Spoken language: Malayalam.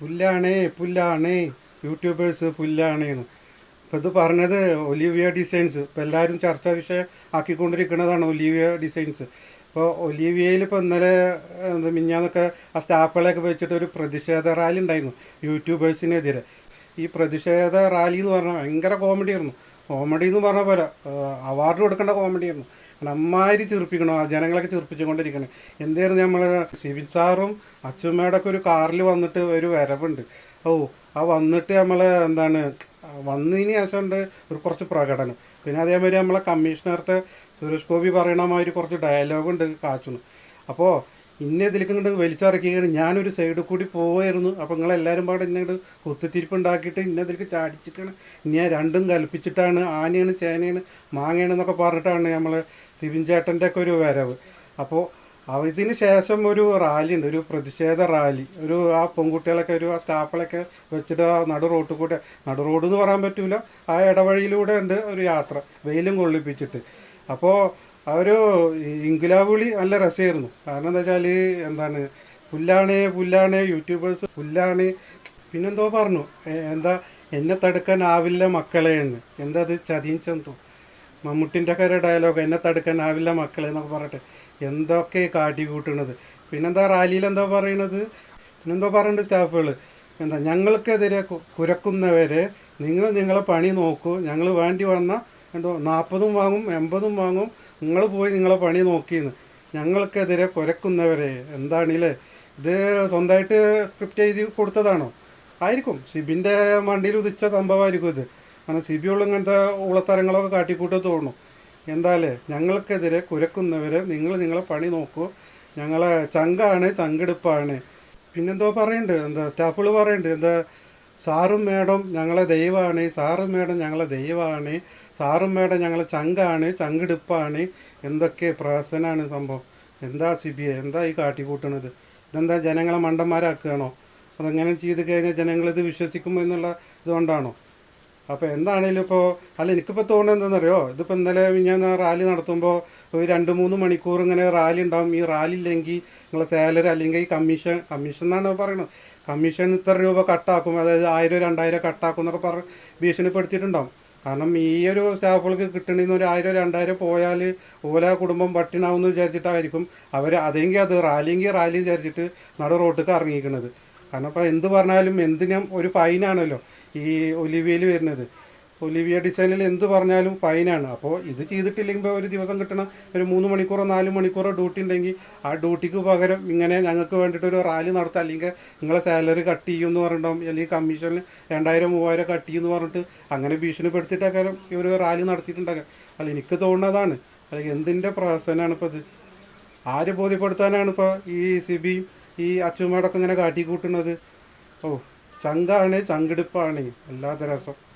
പുല്ലാണേ പുല്ലാണേ. യൂട്യൂബേഴ്സ് പുല്ലാണേന്ന് ഇപ്പം ഇത് പറഞ്ഞത് ഒലിവിയ ഡിസൈൻസ്. ഇപ്പം എല്ലാവരും ചർച്ചാ വിഷയം ആക്കിക്കൊണ്ടിരിക്കുന്നതാണ് ഒലിവിയ ഡിസൈൻസ്. ഇപ്പോൾ ഒലിവിയയിൽ ഇപ്പോൾ ഇന്നലെ എന്താ മിഞ്ഞാന്നൊക്കെ ആ സ്റ്റാഫുകളെയൊക്കെ വെച്ചിട്ട് ഒരു പ്രതിഷേധ റാലി ഉണ്ടായിരുന്നു യൂട്യൂബേഴ്സിനെതിരെ. ഈ പ്രതിഷേധ റാലി എന്ന് പറഞ്ഞാൽ ഭയങ്കര കോമഡി ആയിരുന്നു കോമഡി എന്ന് പറഞ്ഞ പോലെ അവാർഡ് കൊടുക്കേണ്ട കോമഡി നന്നായി ചിർപ്പിക്കണം ആ ജനങ്ങളൊക്കെ ചിർപ്പിച്ചുകൊണ്ടിരിക്കണം എന്തായിരുന്നു നമ്മൾ സിവിൽ സാറും അച്ചുമ്മയുടെ ഒരു കാറിൽ വന്നിട്ട് ഒരു വരവുണ്ട്. ഓ ആ വന്നിട്ട് നമ്മൾ എന്താണ് വന്നതിന് ശേഷം ഉണ്ട് ഒരു കുറച്ച് പ്രകടനം. പിന്നെ അതേമാതിരി നമ്മളെ കമ്മീഷണർത്തെ സുരേഷ് ഗോപി പറയണ മാതിരി കുറച്ച് ഡയലോഗുണ്ട് കാച്ചുന്നു. അപ്പോൾ ഇന്നെ ഇതിലേക്ക് ഇങ്ങോട്ട് വലിച്ചിറക്കിയാണ് ഞാനൊരു സൈഡിൽ കൂടി പോവായിരുന്നു. അപ്പോൾ നിങ്ങളെല്ലാവരും പാടെ ഇങ്ങോട്ട് കുത്തിത്തിരിപ്പ് ഉണ്ടാക്കിയിട്ട് ഇന്നെ ഇതിലേക്ക് ചാടിച്ചിട്ടാണ്. ഞാൻ രണ്ടും കൽപ്പിച്ചിട്ടാണ്. ആനയാണ് ചേനയാണ് മാങ്ങയാണ് എന്നൊക്കെ പറഞ്ഞിട്ടാണ് നമ്മൾ സിബിൻ ചേട്ടന്റെ ഒക്കെ ഒരു വരവ്. അപ്പോൾ ഇതിന് ശേഷം ഒരു റാലി ഉണ്ട്. ഒരു പ്രതിഷേധ റാലി. ഒരു ആ പെൺകുട്ടികളൊക്കെ ഒരു ആ സ്റ്റാഫുകളൊക്കെ വെച്ചിട്ട് ആ നടു റോട്ടിൽ കൂടെ നടു റോഡ് എന്ന് പറയാൻ പറ്റില്ല ആ ഇടവഴിയിലൂടെ ഉണ്ട് ഒരു യാത്ര. വെയിലും കൊള്ളിപ്പിച്ചിട്ട്. അപ്പോൾ ആ ഒരു ഇൻകുലാബുളി നല്ല രസമായിരുന്നു. കാരണം എന്താ വെച്ചാൽ എന്താണ് പുല്ലാണ് പുല്ലാണ് യൂട്യൂബേഴ്സ് പുല്ലാണ്. പിന്നെന്തോ പറഞ്ഞു എന്താ എന്നെ തടുക്കാൻ ആവില്ല മക്കളെ എന്ന്. എന്താ അത് ചതിച്ചെന്തോ ചന്തു. മമ്മൂട്ടിന്റെ ഒക്കെ ഡയലോഗ് എന്നെ തടുക്കാൻ ആവില്ല മക്കളെ എന്നൊക്കെ പറഞ്ഞിട്ട് എന്തൊക്കെ കാട്ടി കൂട്ടണത്. പിന്നെന്താ റാലിയിൽ എന്താ പറയണത്? പിന്നെന്തോ പറയുന്നുണ്ട് സ്റ്റാഫുകൾ എന്താ ഞങ്ങൾക്കെതിരെ കുരക്കുന്നവരെ നിങ്ങൾ നിങ്ങളെ പണി നോക്കൂ. ഞങ്ങൾ വേണ്ടി വന്ന എന്തോ നാൽപ്പതും വാങ്ങും എൺപതും വാങ്ങും നിങ്ങൾ പോയി നിങ്ങളെ പണി നോക്കിയെന്ന്. ഞങ്ങൾക്കെതിരെ കുരക്കുന്നവരെ എന്താണില്ലേ? ഇത് സ്വന്തമായിട്ട് സ്ക്രിപ്റ്റ് എഴുതി കൊടുത്തതാണോ? ആയിരിക്കും. സിബിന്റെ മണ്ടിയിൽ ഉദിച്ച സംഭവമായിരിക്കും ഇത്. കാരണം സിബി ഉള്ള ഇങ്ങനത്തെ ഉളത്തരങ്ങളൊക്കെ കാട്ടിക്കൂട്ട് തോന്നുന്നു. എന്തായാലേ ഞങ്ങൾക്കെതിരെ കുരക്കുന്നവരെ നിങ്ങൾ നിങ്ങളെ പണി നോക്കൂ. ഞങ്ങളെ ചങ്കാണ് ചങ്കെടുപ്പാണ്. പിന്നെന്തോ പറയുന്നുണ്ട് എന്താ സ്റ്റാഫുകൾ പറയുന്നുണ്ട് എന്താ സാറും മേഡം ഞങ്ങളെ ദൈവമാണ് സാറും മേഡം ഞങ്ങളെ ദൈവമാണ് സാറും മേഡം ഞങ്ങളെ ചങ്കാണ് ചങ്കെടുപ്പാണ്. എന്തൊക്കെ പ്രഹസനാണ് സംഭവം. എന്താ സി ബി ഐ എന്താ ഈ കാട്ടിക്കൂട്ടണത് ഇതെന്താ ജനങ്ങളെ മണ്ടന്മാരാക്കുകയാണോ? അതങ്ങനെ ചെയ്ത് കഴിഞ്ഞാൽ ജനങ്ങൾ ഇത് വിശ്വസിക്കും എന്നുള്ള ഇതുകൊണ്ടാണോ? അപ്പോൾ എന്താണേലും ഇപ്പോൾ അല്ല എനിക്കിപ്പോൾ തോന്നുന്നത് എന്താണെന്നറിയോ? ഇതിപ്പോൾ ഇന്നലെ ഞാൻ റാലി നടത്തുമ്പോൾ ഒരു രണ്ട് മൂന്ന് മണിക്കൂർ ഇങ്ങനെ റാലി ഉണ്ടാവും. ഈ റാലി ഇല്ലെങ്കിൽ നിങ്ങളെ സാലറി അല്ലെങ്കിൽ കമ്മീഷൻ കമ്മീഷൻ എന്നാണ് പറയുന്നത്. കമ്മീഷൻ ഇത്ര രൂപ കട്ടാക്കും അതായത് ആയിരം രണ്ടായിരം കട്ടാക്കും എന്നൊക്കെ പറഞ്ഞ് ഭീഷണിപ്പെടുത്തിയിട്ടുണ്ടാവും. കാരണം ഈ ഒരു സ്റ്റാഫുകൾക്ക് കിട്ടണമെന്ന് ഒരു ആയിരം രണ്ടായിരം പോയാൽ ഓല കുടുംബം പട്ടിണാവുമെന്ന് വിചാരിച്ചിട്ടായിരിക്കും അവർ അതെങ്കിൽ അത് റാലിയെങ്കിൽ റാലി വിചാരിച്ചിട്ട് നട റോട്ടിൽ ഇറങ്ങിയിരിക്കുന്നത് കാരണം ഇപ്പോൾ എന്ത് പറഞ്ഞാലും എന്തിനും ഒരു ഫൈനാണല്ലോ ഈ ഒലിവിയിൽ വരുന്നത്. ഒലിവിയ ഡിസൈനിൽ എന്ത് പറഞ്ഞാലും ഫൈനാണ് അപ്പോൾ ഇത് ചെയ്തിട്ടില്ലെങ്കിൽ ഒരു ദിവസം കിട്ടണ ഒരു മൂന്ന് മണിക്കൂറോ നാല് മണിക്കൂറോ ഡ്യൂട്ടി ഉണ്ടെങ്കിൽ ആ ഡ്യൂട്ടിക്ക് പകരം ഇങ്ങനെ ഞങ്ങൾക്ക് വേണ്ടിയിട്ട് ഒരു റാലി നടത്താം. അല്ലെങ്കിൽ നിങ്ങളെ സാലറി കട്ട് ചെയ്യും എന്ന് പറഞ്ഞിട്ടുണ്ടാവും. അല്ലെങ്കിൽ കമ്മീഷനിൽ രണ്ടായിരം മൂവായിരം കട്ട് ചെയ്യും എന്ന് പറഞ്ഞിട്ട് അങ്ങനെ ഭീഷണിപ്പെടുത്തിയിട്ടൊക്കെ ഇവർ റാലി നടത്തിയിട്ടുണ്ടാകാം. അല്ല എനിക്ക് തോന്നുന്നതാണ് അല്ലെങ്കിൽ എന്തിന്റെ പ്രഹസനാണ് ഇപ്പോൾ ഇത്? ആര് ബോധ്യപ്പെടുത്താനാണ് ഇപ്പോൾ ഈ സി ബി ഈ അച്ചുമാടൊക്കെ ഇങ്ങനെ കാട്ടിക്കൂട്ടുന്നത്? ഓ ചങ്കാണ് ചങ്കെടുപ്പാണ്. വല്ലാത്ത രസം.